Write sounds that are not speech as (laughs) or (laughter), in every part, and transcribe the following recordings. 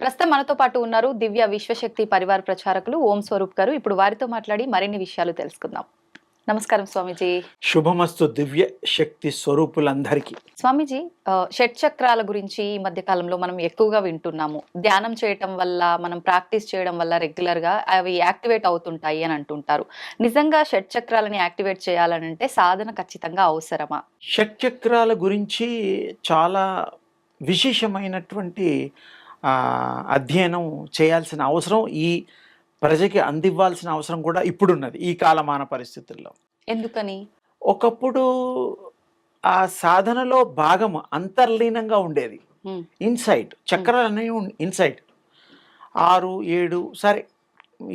ప్రస్తుతం మనతో పాటు ఉన్నారు దివ్య విశ్వశక్తి పరివార ప్రచారకులు ఓం స్వరూప్ గారు. ఇప్పుడు వారితో మాట్లాడి మరిన్ని విషయాలు తెలుసుకుందాం. నమస్కారం స్వామీజీ. శుభమస్తు దివ్య శక్తి స్వరూపులందరికీ. స్వామీజీ షట్ చక్రాల గురించి ఈ మధ్య కాలంలో మనం ఎక్కువగా వింటున్నాము. ధ్యానం చేయటం వల్ల మనం ప్రాక్టీస్ చేయడం వల్ల రెగ్యులర్గా అవి యాక్టివేట్ అవుతుంటాయి అని అంటుంటారు. నిజంగా షట్ చక్రాలని యాక్టివేట్ చేయాలనంటే సాధన ఖచ్చితంగా అవసరమా? షట్చక్రాల గురించి చాలా విశేషమైనటువంటి అధ్యయనం చేయాల్సిన అవసరం ఈ ప్రజకి అందివ్వాల్సిన అవసరం కూడా ఇప్పుడున్నది ఈ కాలమాన పరిస్థితుల్లో. ఎందుకని? ఒకప్పుడు ఆ సాధనలో భాగం అంతర్లీనంగా ఉండేది. ఇన్సైట్ చక్రాలు అనేవి ఇన్సైట్. ఆరు ఏడు సరే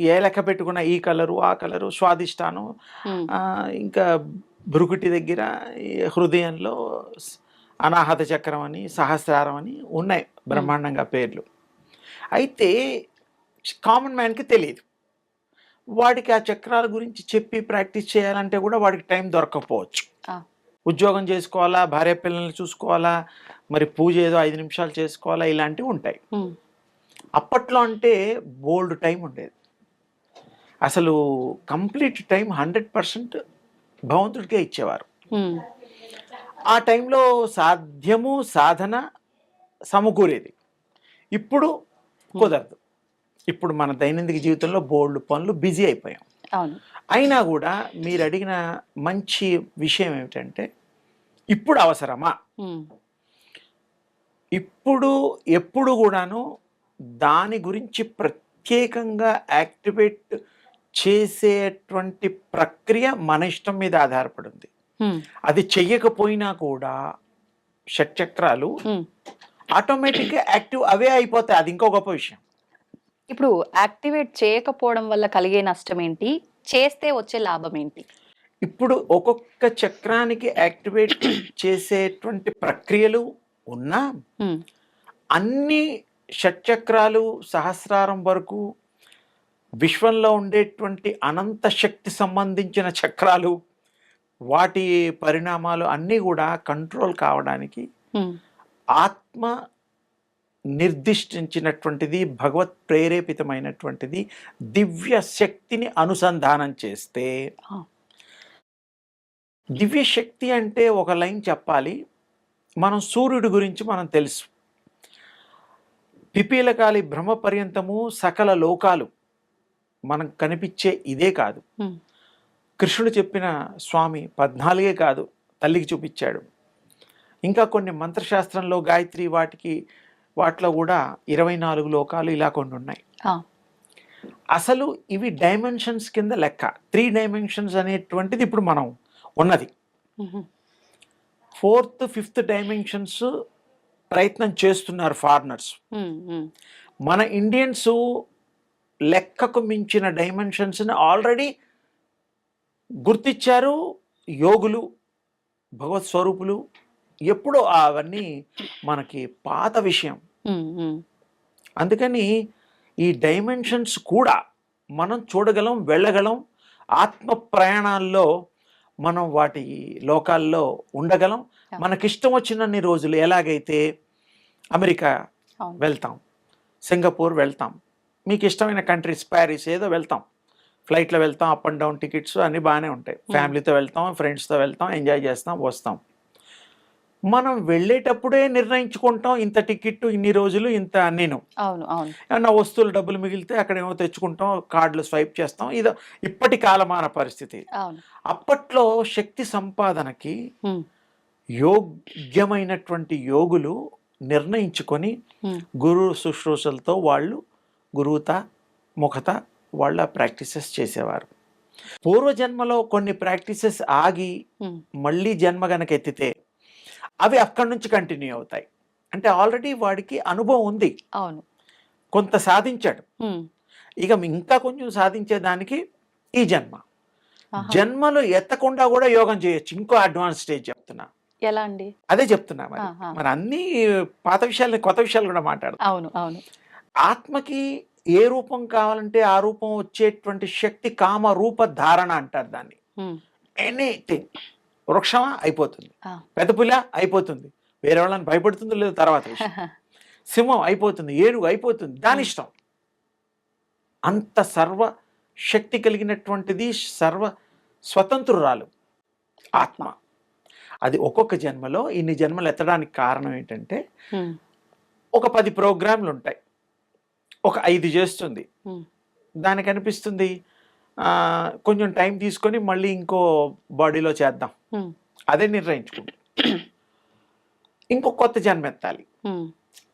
ఏ లెక్క పెట్టుకున్న ఈ కలరు ఆ కలరు స్వాదిష్టానం ఇంకా భృకుటి దగ్గర హృదయంలో అనాహత చక్రం అని సహస్రారం అని ఉన్నాయి బ్రహ్మాండంగా పేర్లు. అయితే కామన్ మ్యాన్కి తెలియదు వాడికి ఆ చక్రాల గురించి చెప్పి ప్రాక్టీస్ చేయాలంటే కూడా వాడికి టైం దొరకకపోవచ్చు. ఉద్యోగం చేసుకోవాలా భార్య పిల్లల్ని చూసుకోవాలా మరి పూజ ఏదో ఐదు నిమిషాలు చేసుకోవాలా ఇలాంటివి ఉంటాయి. అప్పట్లో అంటే బోల్డ్ టైం ఉండేది. అసలు కంప్లీట్ టైం హండ్రెడ్ పర్సెంట్ భగవంతుడికే ఇచ్చేవారు. ఆ టైంలో సాధ్యము సాధన సమకూరేది. ఇప్పుడు కుదరదు. ఇప్పుడు మన దైనందిక జీవితంలో బోల్డ్ పనులు బిజీ అయిపోయాం. అవును. అయినా కూడా మీరు అడిగిన మంచి విషయం ఏమిటంటే ఇప్పుడు అవసరమా? ఇప్పుడు ఎప్పుడు కూడాను దాని గురించి ప్రత్యేకంగా యాక్టివేట్ చేసేటువంటి ప్రక్రియ మన ఇష్టం మీద ఆధారపడి ఉంది ఉమ్, అది చెయ్యకపోయినా కూడా షట్చక్రాలు. ఆటోమేటిక్గా యాక్టివ్ అవే అయిపోతాయి. అది ఇంకో గొప్ప విషయం. ఇప్పుడు యాక్టివేట్ చేయకపోవడం వల్ల కలిగే నష్టం ఏంటి చేస్తే వచ్చే లాభం ఏంటి ఇప్పుడు ఒక్కొక్క చక్రానికి యాక్టివేట్ చేసేటువంటి ప్రక్రియలు ఉన్నా అన్ని షట్చక్రాలు సహస్రారం వరకు విశ్వంలో ఉండేటువంటి అనంత శక్తి సంబంధించిన చక్రాలు వాటి పరిణామాలు అన్నీ కూడా కంట్రోల్ కావడానికి ఆత్మ నిర్దిష్టించినటువంటిది భగవత్ ప్రేరేపితమైనటువంటిది దివ్య శక్తిని అనుసంధానం చేస్తే. దివ్య శక్తి అంటే ఒక లైన్ చెప్పాలి. మనం సూర్యుడి గురించి మనం తెలుసు. పిపీలకాలి బ్రహ్మ పర్యంతము సకల లోకాలు మనం కనిపించే ఇదే కాదు. కృష్ణుడు చెప్పిన స్వామి పద్నాలుగే కాదు తల్లికి చూపించాడు. ఇంకా కొన్ని మంత్రశాస్త్రంలో గాయత్రి వాటికి వాటిలో కూడా ఇరవై నాలుగు లోకాలు ఇలా కొన్ని ఉన్నాయి అసలు ఇవి డైమెన్షన్స్ కింద లెక్క. త్రీ డైమెన్షన్స్ అనేటువంటిది ఇప్పుడు మనం ఉన్నది. ఫోర్త్ ఫిఫ్త్ డైమెన్షన్స్ ప్రయత్నం చేస్తున్నారు ఫారినర్స్. మన ఇండియన్స్ లెక్కకు మించిన డైమెన్షన్స్ని ఆల్రెడీ గుర్తించారు యోగులు భగవత్ స్వరూపులు. ఎప్పుడో అవన్నీ మనకి పాత విషయం. అందుకని ఈ డైమెన్షన్స్ కూడా మనం చూడగలం వెళ్ళగలం ఆత్మ ప్రయాణాల్లో మనం వాటి లోకాల్లో ఉండగలం. మనకిష్టం వచ్చినన్ని రోజులు ఎలాగైతే అమెరికా. వెళ్తాం సింగపూర్ వెళ్తాం మీకు ఇష్టమైన కంట్రీస్ ప్యారిస్ ఏదో వెళ్తాం. ఫ్లైట్లో వెళ్తాం అప్ అండ్ డౌన్ టికెట్స్ అన్నీ బాగానే ఉంటాయి. ఫ్యామిలీతో వెళ్తాం ఫ్రెండ్స్తో వెళ్తాం ఎంజాయ్ చేస్తాం వస్తాం. మనం వెళ్ళేటప్పుడే నిర్ణయించుకుంటాం ఇంత టికెట్ ఇన్ని రోజులు ఇంత నేను ఏమన్నా వస్తువులు డబ్బులు మిగిలితే అక్కడ ఏమో తెచ్చుకుంటాం కార్డులు స్వైప్ చేస్తాం. ఇది ఇప్పటి కాలమాన పరిస్థితి. అప్పట్లో శక్తి సంపాదనకి యోగ్యమైనటువంటి యోగులు నిర్ణయించుకొని గురు శుశ్రూషలతో వాళ్ళు గురువుత ముఖత వాళ్ళ ప్రాక్టీసెస్ చేసేవారు. పూర్వజన్మలో కొన్ని ప్రాక్టీసెస్ ఆగి మళ్ళీ జన్మ గనక ఎత్తితే అవి అక్కడి నుంచి కంటిన్యూ అవుతాయి. అంటే ఆల్రెడీ వాడికి అనుభవం ఉంది. అవును. కొంత సాధించాడు. ఇక ఇంకా కొంచెం సాధించేదానికి ఈ జన్మ. జన్మలు ఎత్తకుండా కూడా యోగం చేయొచ్చు. ఇంకో అడ్వాన్స్ స్టేజ్ చెప్తున్నా. ఎలా అండి? అదే చెప్తున్నా మరి. మరి అన్ని పాత విషయాలు కొత్త విషయాలు కూడా మాట్లాడదాం అవును అవును. ఆత్మకి ఏ రూపం కావాలంటే ఆ రూపం వచ్చేటువంటి శక్తి కామ రూప ధారణ అంటారు దాన్ని. ఎనీథింగ్ వృక్షమా? అయిపోతుంది. పెద్ద పుల? అయిపోతుంది. వేరే వాళ్ళని భయపడుతుందో లేదో తర్వాత (laughs) సింహం అయిపోతుంది ఏనుగు అయిపోతుంది దాని ఇష్టం. అంత సర్వ శక్తి కలిగినటువంటిది సర్వ స్వతంత్రురాలు ఆత్మ. అది ఒక్కొక్క జన్మలో ఇన్ని జన్మలు ఎత్తడానికి కారణం ఏంటంటే ఒక పది ప్రోగ్రాంలు ఉంటాయి. ఒక ఐదు చేస్తుంది. దానికి అనిపిస్తుంది కొంచెం టైం తీసుకొని మళ్ళీ ఇంకో బాడీలో చేద్దాం. అదే నిర్ణయించుకుంది. ఇంకో కొత్త జన్మ ఎత్తాలి.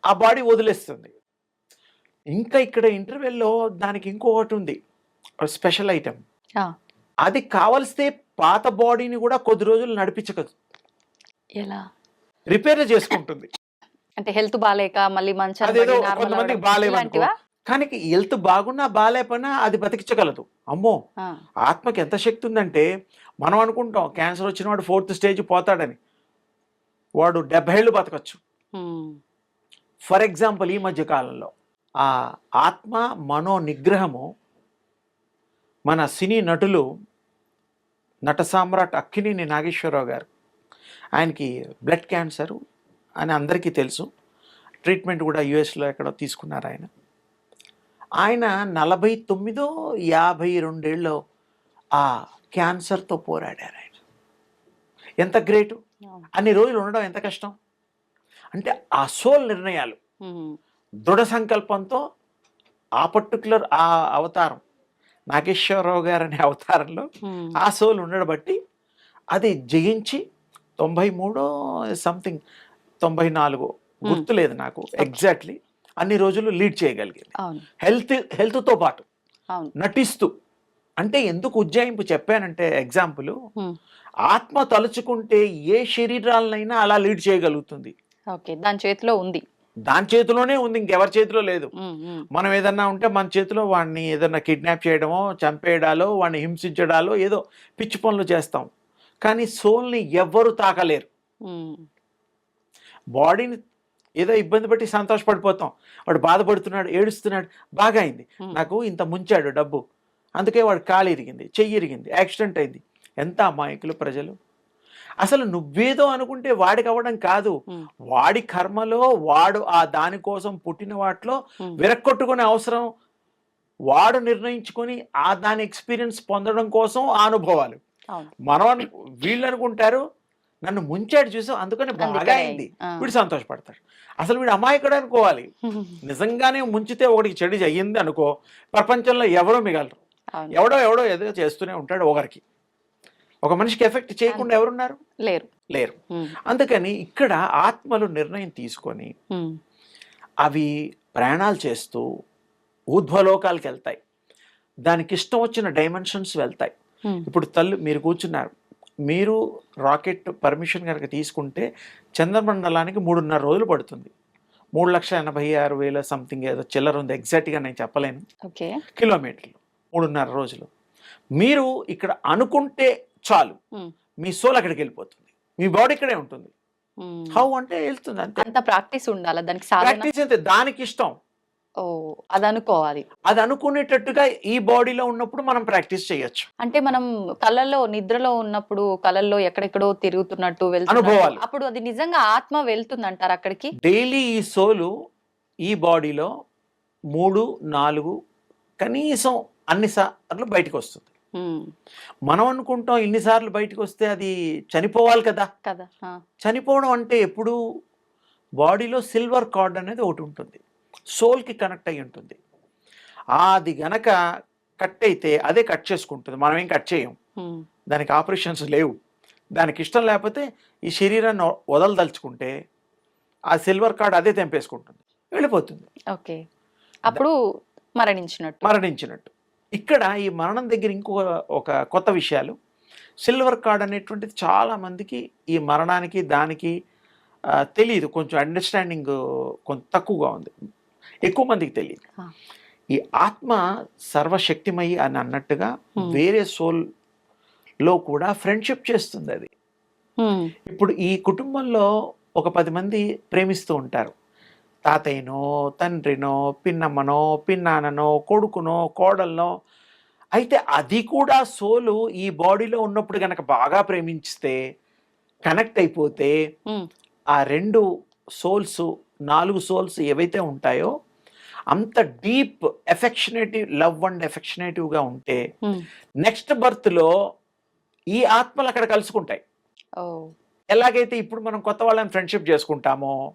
ఆ బాడీ వదిలేస్తుంది. ఇంకా ఇక్కడ ఇంటర్వెల్లో దానికి ఇంకొకటి ఉంది. Special item. ఆ, అది కావలిస్తే పాత బాడీని కూడా కొద్ది రోజులు నడిపించగలదు ఎలా? రిపేర్ చేసుకుంటుంది. అంటే హెల్త్ బాగాలేక మళ్ళీ మంచి కొంతమందికి కానీ హెల్త్ బాగున్నా బాగాలేకపోయినా అది బతికించగలదు. అమ్మో! ఆత్మకి ఎంత శక్తి ఉందంటే మనం అనుకుంటాం క్యాన్సర్ వచ్చిన వాడు ఫోర్త్ స్టేజ్ పోతాడని. వాడు డెబ్బై ఏళ్ళు బతకచ్చు. ఫర్ ఎగ్జాంపుల్ ఈ మధ్య కాలంలో ఆ ఆత్మ మనో నిగ్రహము మన సినీ నటులు నట సామ్రాట్ అక్కినేని నాగేశ్వరరావు గారు. ఆయనకి బ్లడ్ క్యాన్సర్ అని అందరికీ తెలుసు. ట్రీట్మెంట్ కూడా యుఎస్లో ఎక్కడో తీసుకున్నారు ఆయన. ఆయన నలభై తొమ్మిదో యాభై రెండేళ్ళు ఆ క్యాన్సర్తో పోరాడారు ఆయన. ఎంత గ్రేటు. అన్ని రోజులు ఉండడం ఎంత కష్టం? అంటే ఆ సోల్ నిర్ణయాలు. దృఢ సంకల్పంతో ఆ పర్టికులర్ ఆ అవతారం నాగేశ్వరరావు గారు అనే అవతారంలో ఆ సోల్ ఉండడం బట్టి అది జయించి తొంభై మూడో సంథింగ్ తొంభై నాలుగో. గుర్తులేదు నాకు ఎగ్జాక్ట్లీ అన్ని రోజులు లీడ్ చేయగలిగింది. హెల్త్ హెల్త్తో పాటు నటిస్తూ. అంటే ఎందుకు ఉజ్జాయింపు చెప్పానంటే ఎగ్జాంపుల్ ఆత్మ తలుచుకుంటే ఏ శరీరాలనైనా అలా లీడ్ చేయగలుగుతుంది. ఓకే. దాని చేతిలో ఉంది. దాని చేతిలోనే ఉంది ఇంకెవరి చేతిలో లేదు. మనం ఏదన్నా ఉంటే మన చేతిలో వాడిని ఏదన్నా కిడ్నాప్ చేయడమో చంపేయడాలో వాడిని హింసించడాలో ఏదో పిచ్చి పనులు చేస్తాం. కానీ సోల్ని ఎవ్వరు తాకలేరు. బాడీని ఏదో ఇబ్బంది పెట్టి సంతోషపడిపోతాం. వాడు బాధపడుతున్నాడు ఏడుస్తున్నాడు బాగా అయింది. నాకు ఇంత ముంచాడు డబ్బు. అందుకే వాడు కాలు ఇరిగింది చెయ్యి ఇరిగింది యాక్సిడెంట్ అయింది. ఎంత అమాయకులు ప్రజలు. అసలు నువ్వేదో అనుకుంటే వాడికి అవ్వడం కాదు. వాడి కర్మలో వాడు ఆ దానికోసం పుట్టిన వాటిలో విరక్కొట్టుకునే అవసరం. వాడు నిర్ణయించుకొని ఆ దాని ఎక్స్పీరియన్స్ పొందడం కోసం ఆ అనుభవాలు. మనం వీళ్ళు అనుకుంటారు నన్ను ముంచాడు చూసాం అందుకని బాగా అయింది. వీడు సంతోషపడతాడు. అసలు వీడు అమాయకుడు అనుకోవాలి. (laughs) నిజంగానే ముంచితే ఒకటికి చెడు అయ్యింది అనుకో ప్రపంచంలో ఎవరో మిగలరు. ఎవడో ఎవడో ఏదో చేస్తూనే ఉంటాడు ఒకరికి. ఒక మనిషికి ఎఫెక్ట్ చేయకుండా ఎవరున్నారు? లేరు. లేరు. అందుకని ఇక్కడ ఆత్మలు నిర్ణయం తీసుకొని అవి ప్రయాణాలు చేస్తూ ఊర్ధ్వలోకాలకు వెళ్తాయి. దానికి ఇష్టం వచ్చిన డైమెన్షన్స్ వెళ్తాయి. ఇప్పుడు తల్లి మీరు కూర్చున్నారు. మీరు రాకెట్ పర్మిషన్ కనుక తీసుకుంటే చంద్రమండలానికి మూడున్నర రోజులు పడుతుంది. మూడు లక్షల ఎనభై ఆరు వేల సంథింగ్ ఏదో చిల్లర ఉంది. ఎగ్జాక్ట్గా నేను చెప్పలేను. ఓకే. కిలోమీటర్లు. మూడున్నర రోజులు. మీరు ఇక్కడ అనుకుంటే చాలు. మీ సోల్ అక్కడికి వెళ్ళిపోతుంది. మీ బాడీ ఇక్కడే ఉంటుంది. హౌ అంటే వెళ్తుంది అంతే. ప్రాక్టీస్ ఉండాలి? దానికి ప్రాక్టీస్ అయితే దానికి ఇష్టం. ఓ అది అనుకోవాలి అది అనుకునేటట్టుగా ఈ బాడీలో ఉన్నప్పుడు మనం ప్రాక్టీస్ చేయొచ్చు. అంటే మనం కళల్లో నిద్రలో ఉన్నప్పుడు కళల్లో ఎక్కడెక్కడో తిరుగుతున్నట్టు వెళ్తున్నట్టు, అనుభవాలు. అప్పుడు అది నిజంగా ఆత్మ వెళ్తుంది అంటారు అక్కడికి? డైలీ ఈ సోలు ఈ బాడీలో మూడు నాలుగు కనీసం అన్ని సార్లు బయటకు వస్తుంది ఉమ్, మనం మనం అనుకుంటాం ఇన్నిసార్లు బయటకు వస్తే అది చనిపోవాలి కదా. కదా ఆ, చనిపోవడం అంటే ఎప్పుడు బాడీలో సిల్వర్ కార్డ్ అనేది ఒకటి ఉంటుంది. సోల్కి కనెక్ట్ అయి ఉంటుంది. అది గనక కట్ అయితే అదే కట్ చేసుకుంటుంది. మనం ఏం కట్ చేయం? దానికి ఆపరేషన్స్ లేవు. దానికి ఇష్టం లేకపోతే ఈ శరీరాన్ని వదలదలుచుకుంటే ఆ సిల్వర్ కార్డ్ అదే తెంపేసుకుంటుంది. వెళ్ళిపోతుంది. ఓకే. అప్పుడు మరణించినట్టు. మరణించినట్టు. ఇక్కడ ఈ మరణం దగ్గర ఇంకో ఒక కొత్త విషయాలు. సిల్వర్ కార్డ్ అనేటువంటిది చాలా మందికి ఈ మరణానికి దానికి తెలియదు కొంచెం అండర్స్టాండింగ్ కొంచెం తక్కువగా ఉంది. ఎక్కువ మందికి తెలియదు. ఈ ఆత్మ సర్వశక్తిమయి అని అన్నట్టుగా. వేరే సోల్లో కూడా ఫ్రెండ్షిప్ చేస్తుంది అది. ఇప్పుడు ఈ కుటుంబంలో ఒక పది మంది ప్రేమిస్తూ ఉంటారు. తాతయ్యనో తండ్రినో పిన్నమ్మనో పిన్నాననో కొడుకునో కోడలనో. అయితే అది కూడా సోలు ఈ బాడీలో ఉన్నప్పుడు కనుక బాగా ప్రేమించితే కనెక్ట్ అయిపోతే ఆ రెండు సోల్స్ నాలుగు సోల్స్ ఏవైతే ఉంటాయో అంత డీప్ ఎఫెక్షనేటివ్ లవ్ అండ్ ఎఫెక్షనేటివ్గా ఉంటే. నెక్స్ట్ బర్త్లో ఈ ఆత్మలు అక్కడ కలుసుకుంటాయి. ఎలాగైతే ఇప్పుడు మనం కొత్త వాళ్ళని ఫ్రెండ్షిప్ చేసుకుంటామో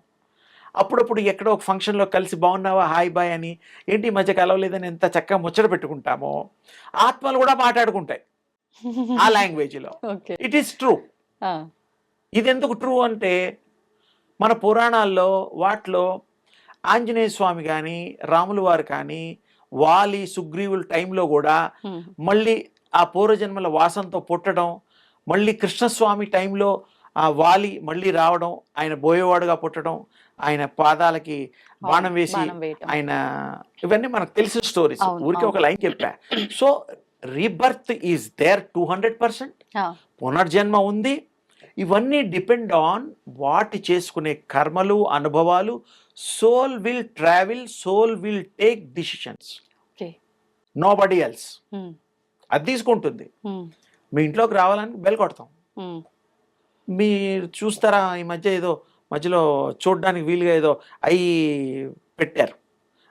అప్పుడప్పుడు ఎక్కడో ఒక ఫంక్షన్లో కలిసి బాగున్నావా హాయ్ బాయ్ అని ఏంటి మధ్య కలవలేదని ఎంత చక్కగా ముచ్చట పెట్టుకుంటామో ఆత్మలు కూడా మాట్లాడుకుంటాయి. ఆ (laughs) లాంగ్వేజ్లో. ఇట్ ఈస్ ట్రూ ఇది ఎందుకు ట్రూ అంటే మన పురాణాల్లో వాటిలో ఆంజనేయ స్వామి కానీ రాముల వారు కానీ వాలి సుగ్రీవుల టైంలో కూడా. మళ్ళీ ఆ పూర్వజన్మల వాసంతో పుట్టడం మళ్ళీ కృష్ణస్వామి టైంలో ఆ వాలి మళ్ళీ రావడం ఆయన బోయేవాడుగా పుట్టడం ఆయన పాదాలకి బాణం వేసి. ఆయన ఇవన్నీ మనకు తెలిసిన స్టోరీస్ ఊరికి ఒక. లైన్ చెప్పా so rebirth is there two hundred percent పునర్జన్మ ఉంది ఇవన్నీ డిపెండ్ ఆన్ వాటి చేసుకునే కర్మలు అనుభవాలు soul will travel soul will take decisions nobody else అది తీసుకుంటుంది. ఉమ్, మీ ఇంట్లోకి రావాలని బెల్ కొడతాం. ఉమ్. మీరు చూస్తారా ఈ మధ్య ఏదో మధ్యలో చూడడానికి వీలుగా ఏదో అయి పెట్టారు.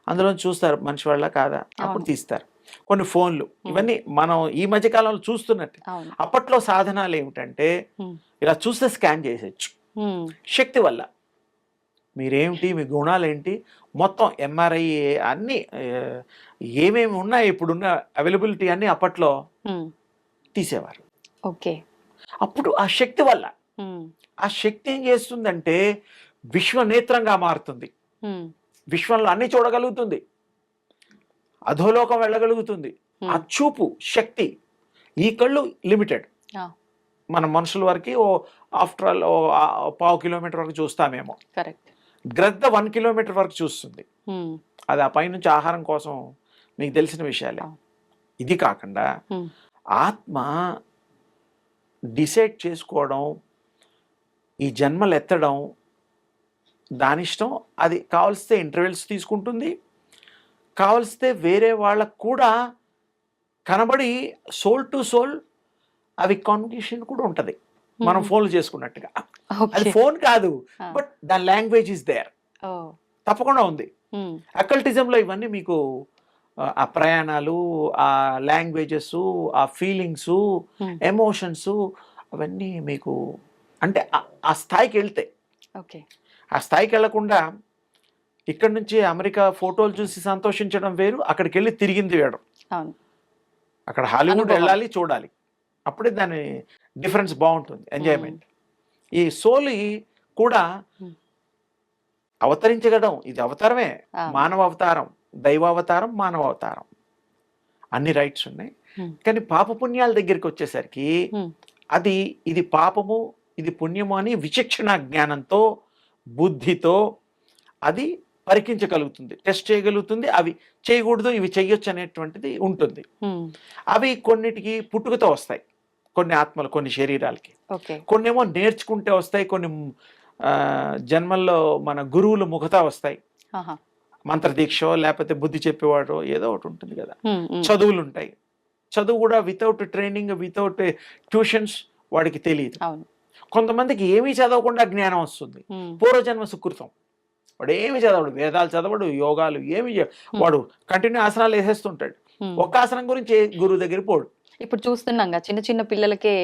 అందులో చూస్తారు మనిషి వాళ్ళ కాదా? అప్పుడు. తీస్తారు. కొన్ని ఫోన్లు. ఇవన్నీ మనం ఈ మధ్య కాలంలో చూస్తున్నట్టు. అప్పట్లో సాధనాలు ఏమిటంటే ఇలా చూస్తే స్కాన్ చేసేయచ్చు. ఉమ్, శక్తి వల్ల. మీరేమిటి? మీ గుణాలు ఏంటి మొత్తం ఎంఆర్ఐ అన్నీ ఏమేమి ఉన్నాయి ఇప్పుడున్న అవైలబిలిటీ అన్నీ అప్పట్లో. తీసేవారు. ఓకే. అప్పుడు ఆ శక్తి వల్ల ఆ శక్తి ఏం చేస్తుందంటే విశ్వనేత్రంగా మారుతుంది. విశ్వంలో అన్ని చూడగలుగుతుంది. అధోలోకం వెళ్ళగలుగుతుంది. ఆ చూపు శక్తి ఈ కళ్ళు లిమిటెడ్. మన మనుషుల వరకు ఓ ఆఫ్టర్ ఆల్ ఓ పావు కిలోమీటర్ వరకు చూస్తామేమో. కరెక్ట్. గ్రద్ద వన్ కిలోమీటర్ వరకు చూస్తుంది. అది ఆ పైనుంచి ఆహారం కోసం మీకు తెలిసిన విషయాలే. ఇది కాకుండా ఆత్మ డిసైడ్ చేసుకోవడం ఈ జన్మలు ఎత్తడం దాని ఇష్టం అది కావలిస్తే ఇంటర్వెల్స్ తీసుకుంటుంది కావలిస్తే వేరే వాళ్ళకు కూడా కనబడి సోల్ టు సోల్ అవి కమ్యూనికేషన్ కూడా ఉంటుంది. మనం. ఫోన్లు చేసుకున్నట్టుగా. అది ఫోన్ కాదు. బట్ దాని లాంగ్వేజ్ ఇస్ దేర్. తప్పకుండా ఉంది. అకల్టిజంలో ఇవన్నీ మీకు ఆ, ప్రయాణాలు ఆ లాంగ్వేజెస్ ఆ ఫీలింగ్స్. ఎమోషన్స్ అవన్నీ మీకు అంటే ఆ- స్థాయికి వెళ్తే. ఓకే. ఆ స్థాయికి వెళ్ళకుండా ఇక్కడ నుంచి అమెరికా ఫోటోలు చూసి సంతోషించడం వేరు అక్కడికి వెళ్ళి తిరిగింది వేయడం అక్కడ హాలీవుడ్. వెళ్ళాలి చూడాలి. అప్పుడే దాని డిఫరెన్స్ బాగుంటుంది ఎంజాయ్మెంట్. ఈ సోలి కూడా. అవతరించగడం ఇది అవతారమే. మానవ అవతారం దైవావతారం మానవ అవతారం అన్ని రైట్స్ ఉన్నాయి. కానీ పాపపుణ్యాల దగ్గరికి వచ్చేసరికి. అది ఇది పాపము ఇది పుణ్యము అని విచక్షణ జ్ఞానంతో బుద్ధితో అది పరికించగలుగుతుంది. టెస్ట్ చేయగలుగుతుంది. అవి చేయకూడదు ఇవి చేయొచ్చు అనేటువంటిది ఉంటుంది. అవి కొన్నిటికి పుట్టుకతో వస్తాయి. కొన్ని ఆత్మలు కొన్ని శరీరాలకి. ఓకే. కొన్నేమో నేర్చుకుంటే వస్తాయి కొన్ని జన్మల్లో మన గురువుల ముఖత వస్తాయి. మంత్రదీక్ష లేకపోతే బుద్ధి చెప్పేవాడు ఏదో ఒకటి ఉంటుంది కదా. చదువులు ఉంటాయి చదువు కూడా వితౌట్ ట్రైనింగ్ వితౌట్ ట్యూషన్స్ వాడికి తెలియదు. కొంతమందికి ఏమీ చదవకుండా జ్ఞానం వస్తుంది. పూర్వజన్మ సుకృతం. వాడు ఏమి చదవడు వేదాలు చదవడు యోగాలు ఏమి వాడు కంటిన్యూ ఆసనాలు వేసేస్తుంటాడు. ఒక్క ఆసనం గురించి గురువు దగ్గర పోడు. ఇప్పుడు చూస్తున్నాం చిన్న చిన్న పిల్లలకే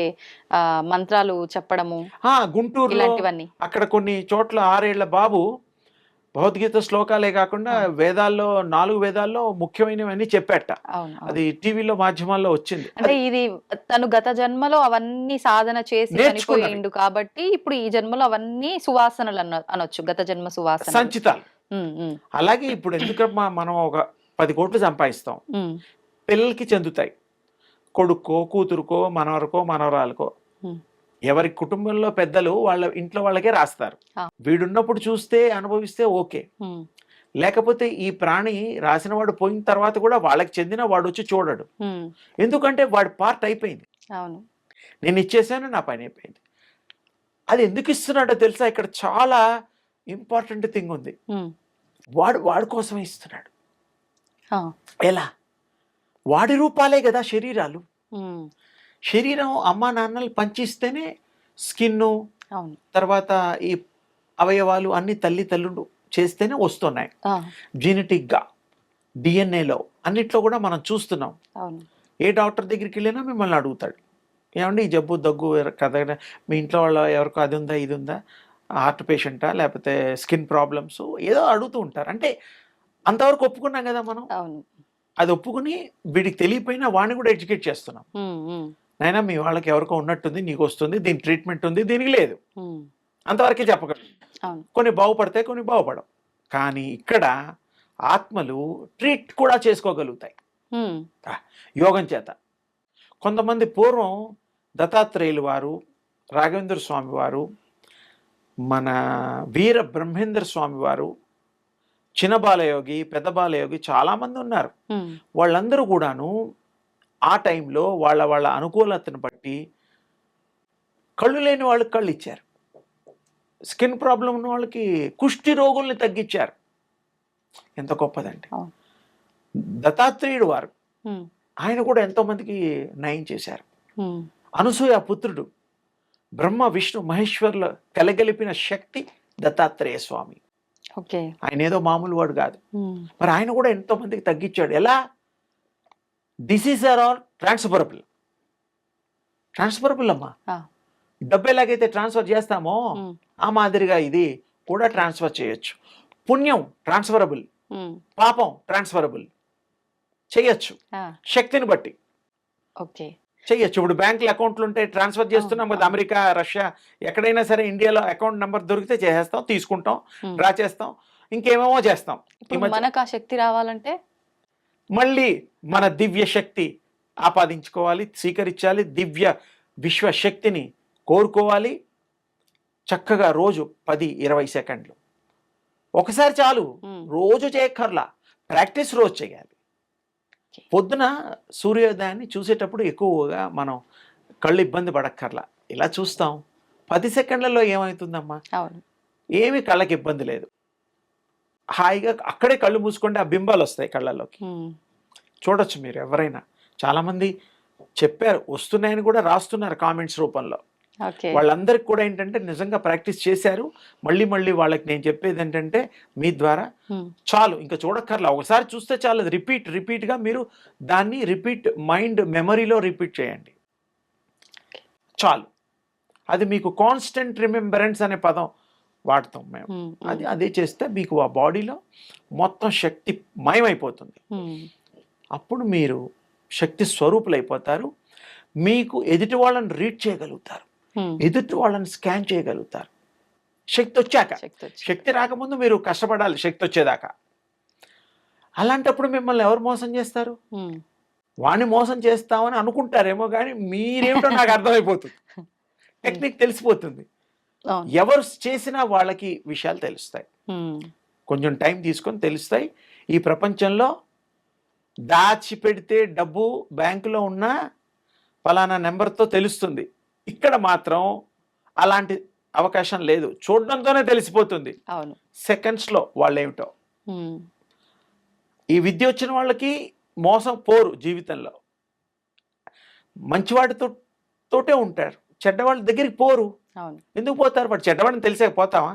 ఆ మంత్రాలు చెప్పడము ఆ, గుంటూరులో ఇలాంటివన్నీ. అక్కడ కొన్ని చోట్ల ఆరేళ్ళ బాబు భగవద్గీత శ్లోకాలే కాకుండా వేదాల్లో నాలుగు వేదాల్లో ముఖ్యమైనవన్నీ చెప్పాట. అది టీవీలో మాధ్యమాల్లో వచ్చింది. అంటే ఇది తను గత జన్మలో అవన్నీ సాధన చేసి. చనిపోయిండు కాబట్టి ఇప్పుడు ఈ జన్మలో అవన్నీ సువాసనలు అన అనొచ్చు గత జన్మ సువాసన సంచితాలు. అలాగే ఇప్పుడు ఎందుకమ్మా మనం ఒక పది కోట్లు సంపాదిస్తాం. పిల్లలకి చెందుతాయి. కొడుక్కో కూతురుకో మనవరకో మనవరాలకో. ఎవరి కుటుంబంలో పెద్దలు వాళ్ళ ఇంట్లో వాళ్ళకే రాస్తారు. వీడున్నప్పుడు చూస్తే అనుభవిస్తే ఓకే. లేకపోతే ఈ ప్రాణి రాసిన వాడు పోయిన తర్వాత కూడా వాళ్ళకి చెందిన వాడు వచ్చి చూడడు. ఎందుకంటే వాడి పార్ట్ అయిపోయింది. అవును. నేను ఇచ్చేసాను నా పని అయిపోయింది. అది ఎందుకు ఇస్తున్నాడో తెలుసా? ఇక్కడ చాలా ఇంపార్టెంట్ థింగ్ ఉంది. వాడు వాడి కోసం ఇస్తున్నాడు. ఎలా? వాడి రూపాలే కదా శరీరాలు. శరీరం అమ్మా నాన్నలు పంచిస్తేనే అవును. తర్వాత ఈ అవయవాలు అన్ని తల్లి తల్లుడు చేస్తేనే వస్తున్నాయి. జెనెటిక్గా డిఎన్ఏలో అన్నిట్లో కూడా మనం చూస్తున్నాం. ఏ డాక్టర్ దగ్గరికి వెళ్ళినా మిమ్మల్ని అడుగుతాడు. ఏమండి ఈ జబ్బు దగ్గు కథ మీ ఇంట్లో వాళ్ళ ఎవరికో అది ఉందా ఇది ఉందా? హార్ట్ పేషెంటా లేకపోతే స్కిన్ ప్రాబ్లమ్స్? ఏదో అడుగుతూ ఉంటారు. అంటే అంతవరకు ఒప్పుకున్నాం కదా మనం. అది ఒప్పుకుని వీడికి తెలియపోయినా వాడిని కూడా ఎడ్యుకేట్ చేస్తున్నాం. నైనా మీ వాళ్ళకి ఎవరికో ఉన్నట్టుంది నీకు వస్తుంది దీని ట్రీట్మెంట్ ఉంది దీనికి లేదు. అంతవరకే చెప్పగలం. కొన్ని బాగుపడతాయి కొన్ని బాగుపడవు. కానీ ఇక్కడ ఆత్మలు ట్రీట్ కూడా చేసుకోగలుగుతాయి. యోగం చేత. కొంతమంది పూర్వం దత్తాత్రేయులు వారు రాఘవేంద్ర స్వామి వారు మన వీర బ్రహ్మేంద్ర స్వామి వారు చిన్న బాలయోగి పెద్ద బాలయోగి చాలామంది ఉన్నారు. వాళ్ళందరూ కూడాను ఆ టైంలో వాళ్ళ వాళ్ళ అనుకూలతను బట్టి కళ్ళు లేని వాళ్ళకి కళ్ళు ఇచ్చారు. స్కిన్ ప్రాబ్లం ఉన్న వాళ్ళకి కుష్టి రోగుల్ని తగ్గించారు. ఎంత గొప్పదండి. దత్తాత్రేయుడు వారు ఆయన కూడా ఎంతోమందికి నయం చేశారు. అనసూయ పుత్రుడు బ్రహ్మ విష్ణు మహేశ్వర్ల కలగలిపిన శక్తి దత్తాత్రేయ స్వామి. ఆయన ఏదో మామూలు వాడు కాదు. మరి ఆయన కూడా ఎంతో మందికి తగ్గించాడు. ఎలా? Disease are all transferable transferable అమ్మా. డబ్బు ఎలాగైతే ట్రాన్స్ఫర్ చేస్తామో ఆ మాదిరిగా ఇది కూడా ట్రాన్స్ఫర్ చేయొచ్చు. పుణ్యం ట్రాన్స్ఫరబుల్ పాపం ట్రాన్స్ఫరబుల్ చేయొచ్చు. శక్తిని బట్టి. ఓకే. చెయ్యొచ్చు. ఇప్పుడు బ్యాంకులు అకౌంట్లు ఉంటే ట్రాన్స్ఫర్ చేస్తున్నాం కదా. అమెరికా రష్యా ఎక్కడైనా సరే ఇండియాలో అకౌంట్ నెంబర్ దొరికితే చేసేస్తాం తీసుకుంటాం. డ్రా చేస్తాం ఇంకేమేమో చేస్తాం. మనకు ఆ శక్తి రావాలంటే? మళ్ళీ మన దివ్య శక్తి ఆపాదించుకోవాలి స్వీకరించాలి దివ్య విశ్వశక్తిని కోరుకోవాలి. చక్కగా రోజు పది ఇరవై సెకండ్లు. ఒకసారి చాలు. రోజు చేయక్కర్లా. ప్రాక్టీస్ రోజు చేయాలి. పొద్దున సూర్యోదయాన్ని చూసేటప్పుడు ఎక్కువగా మనం కళ్ళు ఇబ్బంది పడక్కర్లా. ఇలా చూస్తాం. పది సెకండ్లలో ఏమవుతుందమ్మా ఏమీ కళ్ళకి ఇబ్బంది లేదు. హాయిగా అక్కడే కళ్ళు మూసుకుంటే ఆ బింబాలు వస్తాయి కళ్ళలోకి ఉమ్, చూడొచ్చు మీరు ఎవరైనా. చాలామంది చెప్పారు వస్తున్నాయని కూడా రాస్తున్నారు కామెంట్స్ రూపంలో. వాళ్ళందరికీ కూడా ఏంటంటే నిజంగా ప్రాక్టీస్ చేశారు. మళ్ళీ మళ్ళీ వాళ్ళకి నేను చెప్పేది ఏంటంటే మీ ద్వారా చాలు ఇంకా చూడక్కర్లా. ఒకసారి చూస్తే చాలు రిపీట్ రిపీట్గా మీరు దాన్ని రిపీట్ మైండ్ మెమరీలో రిపీట్ చేయండి. చాలు. అది మీకు కాన్స్టెంట్ రిమెంబరెన్స్ అనే పదం వాడతాం మేము. అది అదే చేస్తే మీకు ఆ బాడీలో మొత్తం శక్తి మయమైపోతుంది. అప్పుడు మీరు శక్తి స్వరూపులు అయిపోతారు మీకు ఎదుటి వాళ్ళని రీడ్ చేయగలుగుతారు. ఎదుటి వాళ్ళని స్కాన్ చేయగలుగుతారు. శక్తి వచ్చాక. శక్తి రాకముందు మీరు కష్టపడాలి శక్తి వచ్చేదాకా. అలాంటప్పుడు మిమ్మల్ని ఎవరు మోసం చేస్తారు? వాణ్ణి మోసం చేస్తామని అనుకుంటారేమో కానీ మీరేమిటో నాకు అర్థమైపోతుంది. (laughs) టెక్నిక్ తెలిసిపోతుంది. ఎవరు చేసినా వాళ్ళకి విషయాలు తెలుస్తాయి. కొంచెం టైం తీసుకొని తెలుస్తాయి. ఈ ప్రపంచంలో దాచిపెడితే డబ్బు బ్యాంకులో ఉన్న ఫలానా నెంబర్తో తెలుస్తుంది. ఇక్కడ మాత్రం అలాంటి అవకాశం లేదు. చూడడంతోనే తెలిసిపోతుంది. అవును. సెకండ్స్లో వాళ్ళు ఏమిటో ఈ విద్య వచ్చిన వాళ్ళకి మోసం పోరు జీవితంలో. మంచివాడితో తోటే ఉంటారు చెడ్డవాళ్ళ దగ్గరికి పోరు. ఎందుకు పోతారు? వాడు చెడ్డవాడిని తెలిసే పోతావా.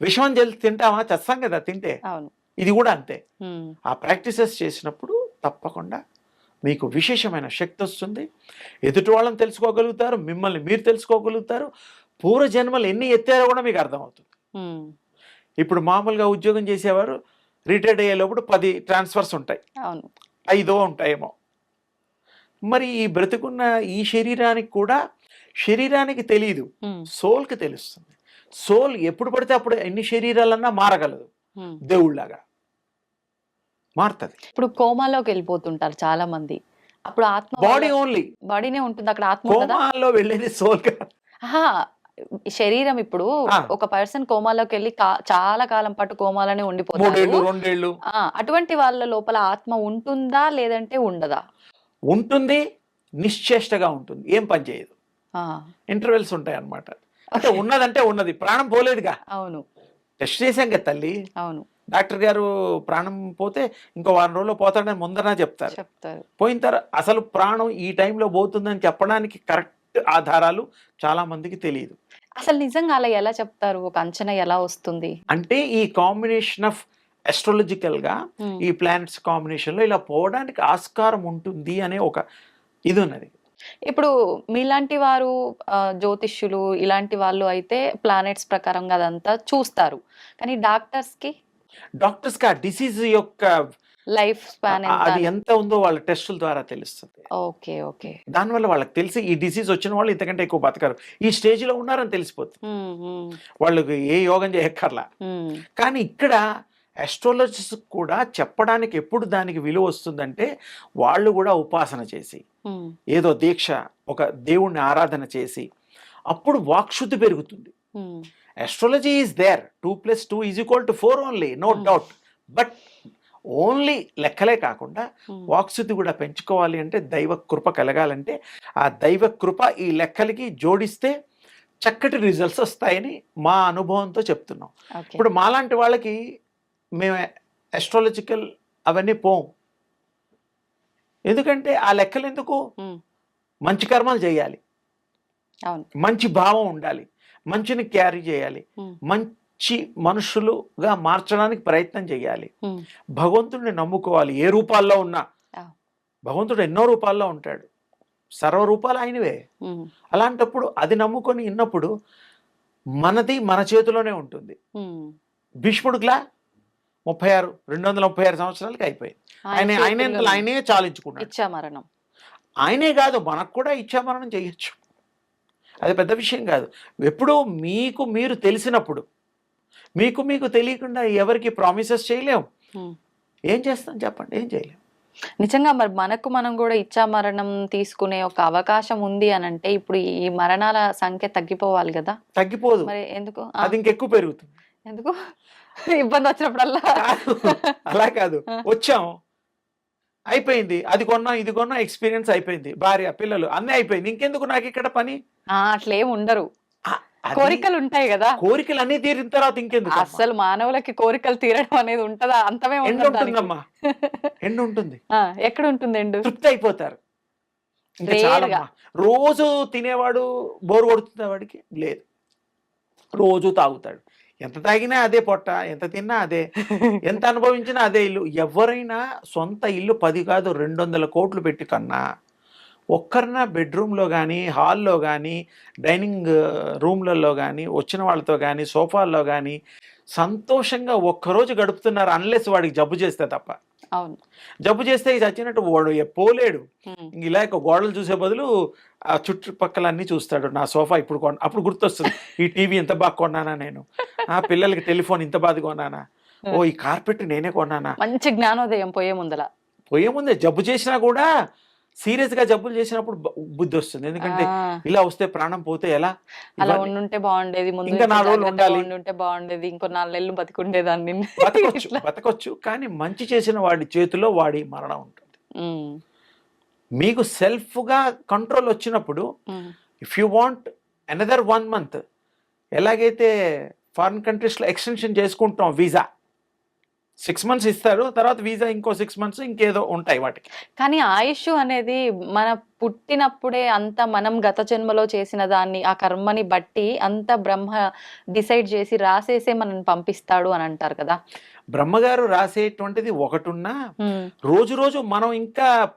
విషమం తెలిసి తింటావా? చస్తాం కదా తింటే. ఇది కూడా అంతే. ఆ ప్రాక్టీసెస్ చేసినప్పుడు తప్పకుండా మీకు విశేషమైన శక్తి వస్తుంది. ఎదుటి వాళ్ళని తెలుసుకోగలుగుతారు మిమ్మల్ని మీరు తెలుసుకోగలుగుతారు. పూర్వ జన్మలు ఎన్ని ఎత్తారో కూడా మీకు అర్థమవుతుంది. ఇప్పుడు మామూలుగా ఉద్యోగం చేసేవారు రిటైర్డ్ అయ్యే లోపల పది ట్రాన్స్ఫర్స్ ఉంటాయి. ఐదో ఉంటాయేమో. మరి ఈ బ్రతుకున్న ఈ శరీరానికి కూడా శరీరానికి తెలియదు సోల్కి తెలుస్తుంది. సోల్ ఎప్పుడు పడితే అప్పుడు ఎన్ని శరీరాలన్నా మారగలదు. ఉమ్. మారుతుంది. ఇప్పుడు కోమాలోకి వెళ్ళిపోతుంటారు చాలా మంది అప్పుడు ఆత్మ బాడీ ఓన్లీ బాడీనే ఉంటుంది. అక్కడ ఆత్మ కోమాలో వెళ్ళేది సోల్ ఆహా, శరీరం ఇప్పుడు ఆ. ఒక పర్సన్ కోమాలోకి వెళ్ళి కా- చాలా కాలం పాటు కోమాలోనే మూడేళ్ళు ఉండిపోతారు రెండేళ్ళు. ఆ, అటువంటి వాళ్ళ లోపల ఆత్మ ఉంటుందా లేదంటే ఉండదా? ఉంటుంది నిశ్చేష్టగా ఉంటుంది. ఏం పని చేయదు. ఆ, ఇంటర్వెల్స్ ఉంటాయి అన్నమాట. అంటే ఉన్నదంటే ఉన్నది. ప్రాణం పోలేదుగా. అవును. టెస్ట్ చేశాం కదా తల్లి. అవును. డాక్టర్ గారు ప్రాణం పోతే ఇంకో వారం రోజుల్లో పోతాడని ముందరనే చెప్తారు. చెప్తారు. పోయిన తర్వాత అసలు ప్రాణం ఈ టైంలో పోతుందని చెప్పడానికి కరెక్ట్ ఆధారాలు చాలా మందికి తెలియదు అసలు నిజంగా అలా ఎలా చెప్తారు? ఒక అంచనా ఎలా వస్తుంది? అంటే ఈ కాంబినేషన్ ఆఫ్ astrological గా ఈ ప్లానెట్స్ కాంబినేషన్లో ఇలా పోవడానికి ఆస్కారం ఉంటుంది అనే ఒక ఇది ఉన్నది ఇప్పుడు మీలాంటి వారు జ్యోతిష్యులు ఇలాంటి వాళ్ళు అయితే ప్లానెట్స్ ప్రకారంగా అదంతా చూస్తారు. కానీ డాక్టర్స్కి డాక్టర్స్కి ఆ డిసీజ్ యొక్క లైఫ్ స్పాన్ అది ఎంత ఉందో వాళ్ళ టెస్టుల ద్వారా తెలుస్తుంది. Okay okay. దానివల్ల వాళ్ళకి తెలిసి ఈ డిసీజ్ వచ్చిన వాళ్ళు ఇంతకంటే ఎక్కువ బతకరు. ఈ స్టేజ్లో ఉన్నారని తెలిసిపోతుంది. వాళ్ళకి ఏ యోగం చేయక్కర్లా. కానీ ఇక్కడ అస్ట్రాలజిస్ట్ కూడా చెప్పడానికి ఎప్పుడు దానికి విలువ వస్తుందంటే వాళ్ళు కూడా ఉపాసన చేసి ఏదో దీక్ష ఒక దేవుణ్ణి ఆరాధన చేసి అప్పుడు వాక్శుద్ధి పెరుగుతుంది. Astrology is there two plus two is equal to four only no Hmm. Doubt but only లెక్కలే కాకుండా ఉమ్. వాక్శుద్ధి కూడా పెంచుకోవాలి అంటే దైవ కృప కలగాలంటే ఆ దైవ కృప ఈ లెక్కలకి జోడిస్తే చక్కటి రిజల్ట్స్ వస్తాయని మా అనుభవంతో చెప్తున్నాం. ఇప్పుడు మాలాంటి వాళ్ళకి మేము అస్ట్రాలజికల్ అవన్నీ పోం. ఎందుకంటే ఆ లెక్కలు ఎందుకు ఉమ్, మంచి కర్మలు చేయాలి. మంచి భావం ఉండాలి. మంచిని క్యారీ చేయాలి. మంచి మనుషులుగా మార్చడానికి ప్రయత్నం చేయాలి. భగవంతుడిని నమ్ముకోవాలి. ఏ రూపాల్లో ఉన్నా. భగవంతుడు ఎన్నో రూపాల్లో ఉంటాడు. సర్వ రూపాలు ఆయనవే అలాంటప్పుడు అది నమ్ముకొని ఉన్నప్పుడు మనది మన చేతిలోనే ఉంటుంది. భీష్ముడికిలా ముప్పై ఆరు రెండు వందల ముప్పై ఆరు సంవత్సరాలకి అయిపోయింది. ఆయన ఆయన ఆయనే చాలించుకున్నాడు. ఇచ్చా మరణం ఆయనే కాదు మనకు కూడా ఇచ్చామరణం చేయొచ్చు. అది పెద్ద విషయం కాదు. ఎప్పుడూ మీకు మీరు తెలిసినప్పుడు మీకు మీకు తెలియకుండా ఎవరికి ప్రామిసెస్ చేయలేం. ఉమ్. ఏం చేస్తాం చెప్పండి ఏం చేయలేం. నిజంగా మరి మనకు మనం కూడా ఇచ్చా మరణం తీసుకునే ఒక అవకాశం ఉంది అని అంటే ఇప్పుడు ఈ మరణాల సంఖ్య తగ్గిపోవాలి కదా. తగ్గిపోదు. మరి ఎందుకు? అది ఇంకెక్కువ పెరుగుతుంది. ఎందుకు? ఇబ్బంది వచ్చినప్పుడల్లా. అలా కాదు. వచ్చాం. అయిపోయింది. అది కొన్నా ఇది కొన్నా ఎక్స్పీరియన్స్ అయిపోయింది. భార్య పిల్లలు అన్నీ అయిపోయింది. ఇంకెందుకు నాకు ఇక్కడ పని? అట్లేం ఉండరు. కోరికలు ఉంటాయి కదా. కోరికలు అన్నీ తీరిన తర్వాత ఇంకెందుకు? అసలు మానవులకి కోరికలు తీరడం అనేది ఉంటదా? అంతమే. ఉంటుందమ్మా. (laughs) ఎండ్ ఉంటుంది. ఎక్కడ ఉంటుంది ఎండు? తృప్తి అయిపోతారు. రోజు తినేవాడు బోరు కొడుతుంది వాడికి? లేదు. రోజు తాగుతాడు. ఎంత తాగినా అదే పొట్ట ఎంత తిన్నా అదే. ఎంత అనుభవించినా అదే ఇల్లు. ఎవరైనా సొంత ఇల్లు పది కాదు రెండు వందల కోట్లు పెట్టి కన్నా ఒక్కరినా బెడ్రూమ్లో కానీ హాల్లో కానీ డైనింగ్ రూమ్లలో కానీ వచ్చిన వాళ్ళతో కానీ సోఫాల్లో కానీ సంతోషంగా ఒక్కరోజు గడుపుతున్నారు అన్లెస్ వాడికి జబ్బు చేస్తే తప్ప. అవును. జబ్బు చేస్తే చచ్చినట్టు వాడు పోలేడు ఇలా గోడలు చూసే బదులు ఆ చుట్టుపక్కల అన్ని చూస్తాడు. నా సోఫా ఇప్పుడు కొన్న అప్పుడు గుర్తొస్తుంది. ఈ టీవీ ఇంత బాగా కొన్నానా నేను? ఆ పిల్లలకి టెలిఫోన్ ఇంత బాగా కొన్నానా? ఓ ఈ కార్పెట్ నేనే కొన్నానా? మంచి జ్ఞానోదయం పోయే ముందల. పోయే ముందే జబ్బు చేసినా కూడా సీరియస్గా జబ్బులు చేసినప్పుడు బుద్ధి వస్తుంది. ఎందుకంటే ఇలా వస్తే ప్రాణం పోతే ఎలా? అలా ఉండుంటే బాగుండేది ముందు ఇంకా రోజులు ఉండాలి. బాగుండేది ఇంకో నాలుగు నెలలు బతికుండేదాన్ని. బతకొచ్చు. బతకొచ్చు కానీ మంచి చేసిన వాడి చేతిలో వాడి మరణం ఉంటుంది. మీకు సెల్ఫ్గా కంట్రోల్ వచ్చినప్పుడు if you want another one month ఎలాగైతే ఫారిన్ కంట్రీస్లో ఎక్స్టెన్షన్ చేసుకుంటాం వీసా సిక్స్ మంత్స్ ఇస్తారు తర్వాత వీసా ఇంకో సిక్స్ మంత్స్ ఇంకేదో ఉంటాయి వాటికి. కానీ ఆయుష్ అనేది మన పుట్టినప్పుడే అంత మనం గత జన్మలో చేసిన దాన్ని ఆ కర్మని బట్టి అంత బ్రహ్మ డిసైడ్ చేసి రాసేసే మనల్ని పంపిస్తాడు అని అంటారు కదా. బ్రహ్మగారు రాసేటువంటిది ఒకటున్నా రోజు రోజు మనం ఇంకా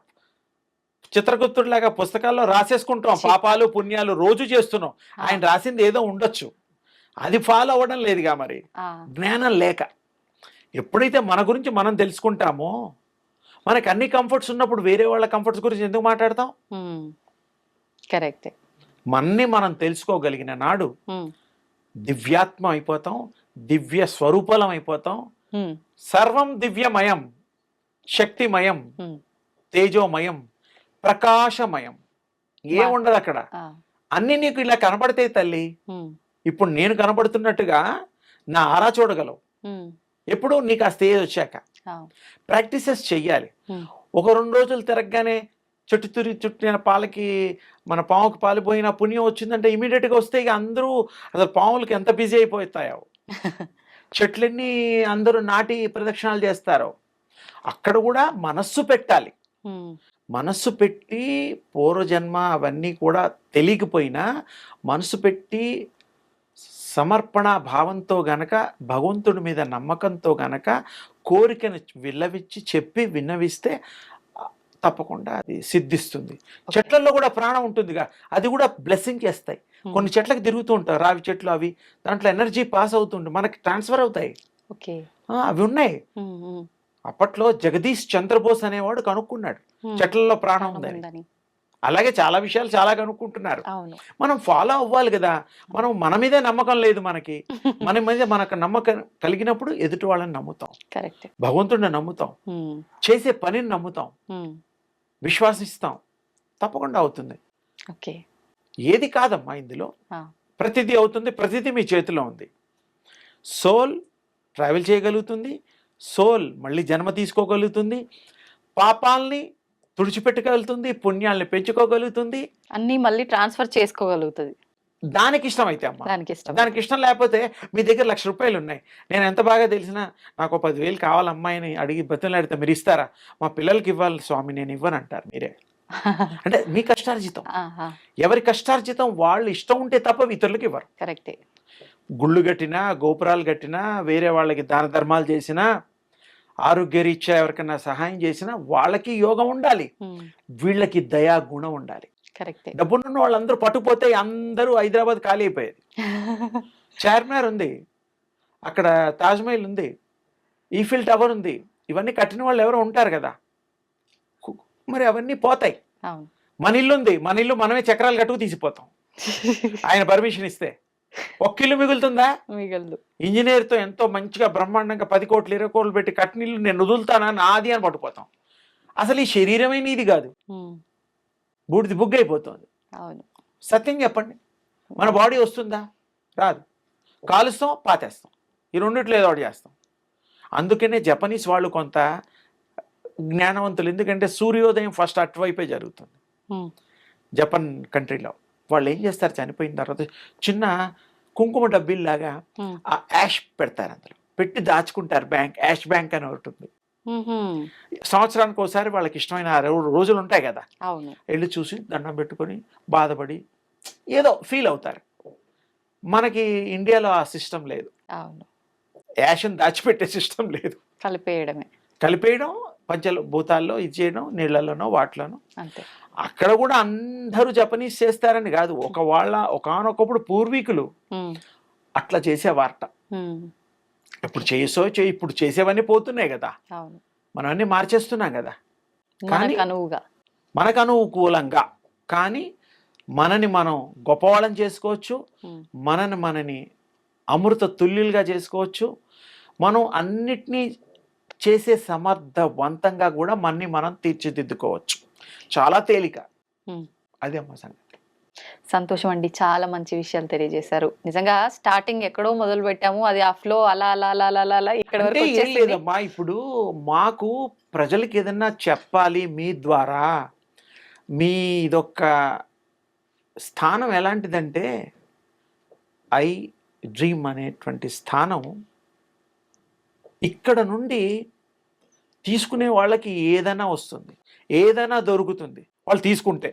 చిత్రగుప్తుడిలాగా పుస్తకాల్లో రాసేసుకుంటాం పాపాలు పుణ్యాలు రోజు చేస్తున్నాం. ఆయన రాసింది ఏదో ఉండొచ్చు. అది ఫాలో అవ్వడం లేదుగా మరి. జ్ఞానం లేక. ఎప్పుడైతే మన గురించి మనం తెలుసుకుంటామో మనకి అన్ని కంఫర్ట్స్ ఉన్నప్పుడు వేరే వాళ్ళ కంఫర్ట్స్ గురించి ఎందుకు మాట్లాడతాం? కరెక్టే మన్ని మనం తెలుసుకోగలిగిన నాడు ఉమ్, దివ్యాత్మ అయిపోతాం దివ్య స్వరూపలం అయిపోతాం. ఉమ్, సర్వం దివ్యమయం శక్తిమయం తేజోమయం ప్రకాశమయం. ఏ బా- ఉండదు అక్కడ. అన్ని నీకు ఇలా కనబడతాయి తల్లి. ఇప్పుడు నేను కనబడుతున్నట్టుగా నా ఆరా చూడగలవు. ఎప్పుడు నీకు ఆ స్టేజ్ వచ్చాక. ప్రాక్టీసెస్ చెయ్యాలి. ఒక రెండు రోజులు తిరగగానే చుట్టు తిరిగి చుట్టిన పాలకి మన పాముకి పాలిపోయిన పుణ్యం వచ్చిందంటే ఇమీడియట్గా వస్తే ఇక అందరూ అసలు పాములకి ఎంత బిజీ అయిపోతాయో. (laughs) చెట్లన్నీ అందరూ నాటి ప్రదక్షిణాలు చేస్తారో. అక్కడ కూడా మనస్సు పెట్టాలి. మనస్సు పెట్టి పూర్వజన్మ అవన్నీ కూడా తెలియకపోయినా మనసు పెట్టి సమర్పణ భావంతో గనక భగవంతుడి మీద నమ్మకంతో గనక కోరికను విల్లవిచ్చి చెప్పి విన్నవిస్తే తప్పకుండా అది సిద్ధిస్తుంది. చెట్లలో కూడా ప్రాణం ఉంటుందిగా. అది కూడా బ్లెస్సింగ్ చేస్తాయి. కొన్ని చెట్లకు తిరుగుతూ ఉంటాయి రావి చెట్లు అవి. దాంట్లో ఎనర్జీ పాస్ అవుతుంటుంది మనకి ట్రాన్స్ఫర్ అవుతాయి. అవి ఉన్నాయి. అప్పట్లో జగదీష్ చంద్రబోస్ అనేవాడు కనుక్కున్నాడు. చెట్లలో ప్రాణం ఉందని. అలాగే చాలా విషయాలు చాలా కనుక్కుంటున్నారు. మనం ఫాలో అవ్వాలి కదా. మనం మన మీదే నమ్మకం లేదు మనకి. (laughs) మన మీద మనకు నమ్మకం కలిగినప్పుడు ఎదుటి వాళ్ళని నమ్ముతాం. కరెక్ట్. భగవంతుడిని నమ్ముతాం. చేసే పనిని నమ్ముతాం. విశ్వాసిస్తాం. తప్పకుండా అవుతుంది. ఓకే. ఏది కాదమ్మా ఇందులో. ప్రతిదీ అవుతుంది ప్రతిదీ మీ చేతిలో ఉంది. సోల్ ట్రావెల్ చేయగలుగుతుంది. సోల్ మళ్ళీ జన్మ తీసుకోగలుగుతుంది. పాపాల్ని తుడిచిపెట్టగలుగుతుంది పుణ్యాల్ని పెంచుకోగలుగుతుంది. అన్ని మళ్ళీ ట్రాన్స్ఫర్ చేసుకోగలుగుతుంది. దానికి ఇష్టం అయితే అమ్మా. దానికి ఇష్టం. దానికి ఇష్టం లేకపోతే మీ దగ్గర లక్ష రూపాయలు ఉన్నాయి. నేను ఎంత బాగా తెలిసినా నాకు ఒక పదివేలు కావాలి అమ్మాయిని అడిగి బతులాడితే మీరు ఇస్తారా? మా పిల్లలకి ఇవ్వాలి స్వామి నేను ఇవ్వను అంటారు మీరే. (laughs) అంటే మీ కష్టార్జితం. ఎవరి కష్టార్జితం? వాళ్ళు ఇష్టం ఉంటే తప్ప ఇతరులకు ఇవ్వరు. కరెక్టే. గుళ్ళు కట్టినా గోపురాలు కట్టినా వేరే వాళ్ళకి దాన ధర్మాలు చేసినా ఆరోగ్యరీత్యా ఎవరికైనా సహాయం చేసినా వాళ్ళకి యోగం ఉండాలి. వీళ్ళకి దయా గుణం ఉండాలి. డబ్బున్న వాళ్ళందరూ పట్టుపోతే అందరూ హైదరాబాద్ ఖాళీ అయిపోయేది. (laughs) చార్మినార్ ఉంది. అక్కడ తాజ్మహల్ ఉంది. ఈఫిల్ టవర్ ఉంది. ఇవన్నీ కట్టిన వాళ్ళు ఎవరో ఉంటారు కదా. మరి అవన్నీ పోతాయి. మన ఇల్లు ఉంది మన ఇల్లు మనమే చక్రాలు కట్టుకు తీసిపోతాం. (laughs) ఆయన పర్మిషన్ ఇస్తే. ఒక్క ఇల్లు మిగులుతుందా? మిగలదు. ఇంజనీర్తో ఎంతో మంచిగా బ్రహ్మాండంగా పది కోట్లు ఇరవై కోట్లు పెట్టి ఇల్లు నేను వదులుతానా? నాది అని పట్టుకుపోతాం. అసలు ఈ శరీరమే నీది కాదు. బూడిది బుగ్గైపోతుంది. అవును. సత్యం చెప్పండి. మన బాడీ వస్తుందా? రాదు. కాలుస్తాం పాతేస్తాం. ఈ రెండిట్లో ఏదో ఒకటి చేస్తాం. అందుకనే జపనీస్ వాళ్ళు కొంత జ్ఞానవంతులు. ఎందుకంటే సూర్యోదయం ఫస్ట్ అటువైపే జరుగుతుంది. జపాన్ కంట్రీలో. వాళ్ళు ఏం చేస్తారు? చనిపోయిన తర్వాత చిన్న కుంకుమ డబ్బీల్లాగా ఆ యాష్ పెడతారు అందులో. పెట్టి దాచుకుంటారు బ్యాంక్ యాష్ బ్యాంక్ అని ఒకటి ఉంది. సంవత్సరానికి ఒకసారి వాళ్ళకి ఇష్టమైన రోజులు ఉంటాయి కదా. వెళ్ళి చూసి దండం పెట్టుకొని బాధపడి ఏదో ఫీల్ అవుతారు. మనకి ఇండియాలో ఆ సిస్టమ్ లేదు. యాషన్ దాచిపెట్టే సిస్టమ్ లేదు. కలిపేయడమే. కలిపేయడం పంచల భూతాల్లో ఇది చేయడం నీళ్ళలోనో వాటిలోనో అంతే. అక్కడ కూడా అందరూ జపనీస్ చేస్తారని కాదు. ఒక వాళ్ళ ఒకనొకప్పుడు పూర్వీకులు అట్లా చేసేవారట. ఇప్పుడు చేసో చే ఇప్పుడు చేసేవన్నీ పోతున్నాయి కదా. మనం అన్నీ మార్చేస్తున్నాం కదా. కానీ- మనకు అనువుగా. మనకు అనుకూలంగా. కానీ మనని మనం గొప్పవాళ్ళని చేసుకోవచ్చు. మనని మనని అమృత తుల్యులుగా చేసుకోవచ్చు. మనం అన్నిటినీ చేసే సమర్థవంతంగా కూడా మనని మనం తీర్చిదిద్దుకోవచ్చు. చాలా తేలిక. అదే అమ్మ సంగతి. సంతోషం అండి. చాలా మంచి విషయాలు తెలియజేశారు. నిజంగా స్టార్టింగ్ ఎక్కడో మొదలు పెట్టాము. అది ఆ ఫ్లో అలా అలా అలా అలా ఇక్కడ లేదమ్మా. ఇప్పుడు మాకు ప్రజలకి ఏదన్నా చెప్పాలి మీ ద్వారా మీ ఇదొక్క స్థానం ఎలాంటిదంటే ఐ డ్రీమ్ అనేటువంటి స్థానం ఇక్కడ నుండి తీసుకునే వాళ్ళకి ఏదైనా వస్తుంది. ఏదైనా దొరుకుతుంది వాళ్ళు తీసుకుంటే.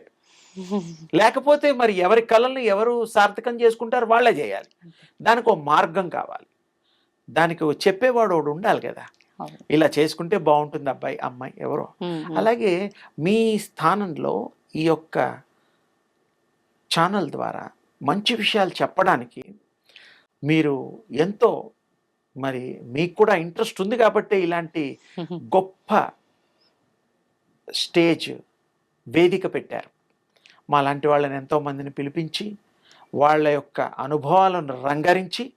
లేకపోతే మరి ఎవరి కళల్ని ఎవరు సార్థకం చేసుకుంటారు వాళ్ళే చేయాలి. దానికి ఒక మార్గం కావాలి. దానికి చెప్పేవాడు ఒకడు ఉండాలి కదా. ఇలా చేసుకుంటే బాగుంటుంది అబ్బాయి అమ్మాయి ఎవరో. అలాగే మీ స్థానంలో ఈ యొక్క ఛానల్ ద్వారా మంచి విషయాలు చెప్పడానికి మీరు ఎంతో మరి మీకు కూడా ఇంట్రెస్ట్ ఉంది కాబట్టి ఇలాంటి (laughs) గొప్ప స్టేజ్ వేదిక పెట్టారు. మా లాంటి వాళ్ళని ఎంతోమందిని పిలిపించి వాళ్ళ యొక్క అనుభవాలను రంగరించి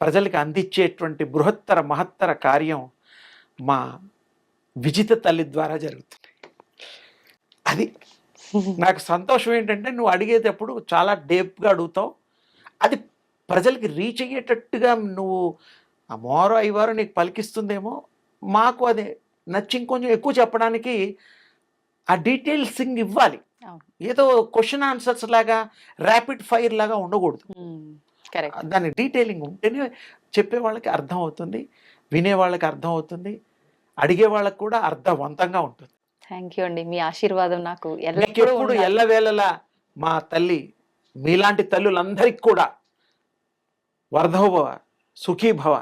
ప్రజలకు అందించేటువంటి బృహత్తర మహత్తర కార్యం మా విజిత తల్లి ద్వారా జరుగుతుంది. అది నాకు సంతోషం ఏంటంటే నువ్వు అడిగేటప్పుడు చాలా డేప్గా అడుగుతావు. అది ప్రజలకి రీచ్ అయ్యేటట్టుగా నువ్వు ఆ మోరో ఐవారో నీకు పలికిస్తుందేమో మాకు అది నచ్చి ఇంకొంచెం ఎక్కువ చెప్పడానికి ఆ డీటెయిల్సింగ్ ఇవ్వాలి. ఏదో క్వశ్చన్ ఆన్సర్స్ లాగా ర్యాపిడ్ ఫైర్ లాగా ఉండకూడదు. దాని డీటెయిలింగ్ ఉంటేనే చెప్పే వాళ్ళకి అర్థం అవుతుంది వినే వాళ్ళకి అర్థం అవుతుంది అడిగే వాళ్ళకి కూడా అర్థవంతంగా ఉంటుంది. థ్యాంక్ యూ అండి. మీ ఆశీర్వాదం నాకు ఎప్పుడు. ఎల్లవేళలా మా తల్లి మీలాంటి తల్లులందరికీ కూడా వర్ధోభవ సుఖీభవ